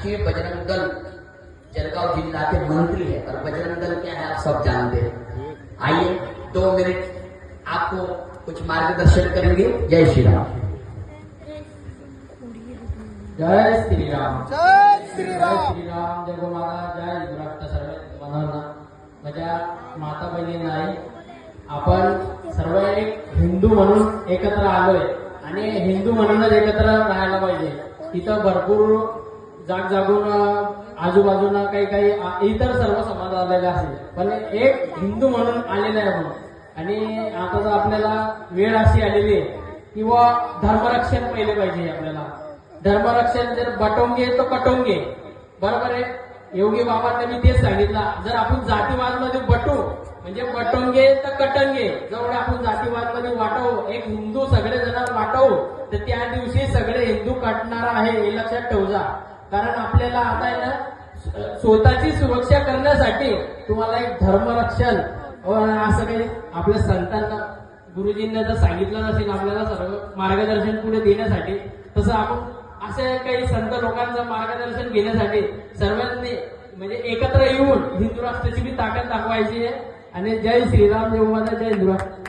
राष्ट्रीय बजरंग दल जलगांव जिला के मंत्री है और बजरंग दल क्या है आप सब जानते हैं। आइए दो मिनट आपको कुछ मार्गदर्शन करेंगे। जय श्री राम। जय श्रीराम जय जय श्रीराम श्रीराम जय गोमाता जय। गुराष्ट सर्व मनोना माझ्या माता बहिणींना आहे आपण सर्व एक हिंदू म्हणून एकत्र आलोय आणि हिंदू म्हणूनच एकत्र राहायला पाहिजे. तिथं भरपूर जाग जागून आजूबाजूला काही काही इतर सर्व समाज आलेले असेल पण एक हिंदू म्हणून आलेले आहे आपण आणि आता जर आपल्याला वेळ अशी आलेली आहे किंवा धर्मरक्षण पहिले पाहिजे आपल्याला. धर्मरक्षण जर बटोंगे तर कटोंगे. बरोबर आहे? योगी बाबांना मी तेच सांगितलं. जर आपण जातीवादमध्ये बटू म्हणजे बटोंगे तर कटंगे. जेवढे आपण जातीवादमध्ये वाटवू एक हिंदू सगळे जण वाटवू तर त्या दिवशी सगळे हिंदू कटणार आहे हे लक्षात ठेवजा. कारण आपल्याला आता आहे ना स्वतःची सुरक्षा करण्यासाठी तुम्हाला एक धर्मरक्षण हो, असं काही आपल्या संतांना गुरुजींना जर सांगितलं नसेल आपल्याला सर्व मार्गदर्शन पुढे देण्यासाठी. तसं आपण असे काही संत लोकांचं मार्गदर्शन घेण्यासाठी सर्वांनी म्हणजे एकत्र येऊन हिंदू राष्ट्राची बी ताकद दाखवायची आहे. आणि जय श्रीराम जय माता जय हिंदू राष्ट्र.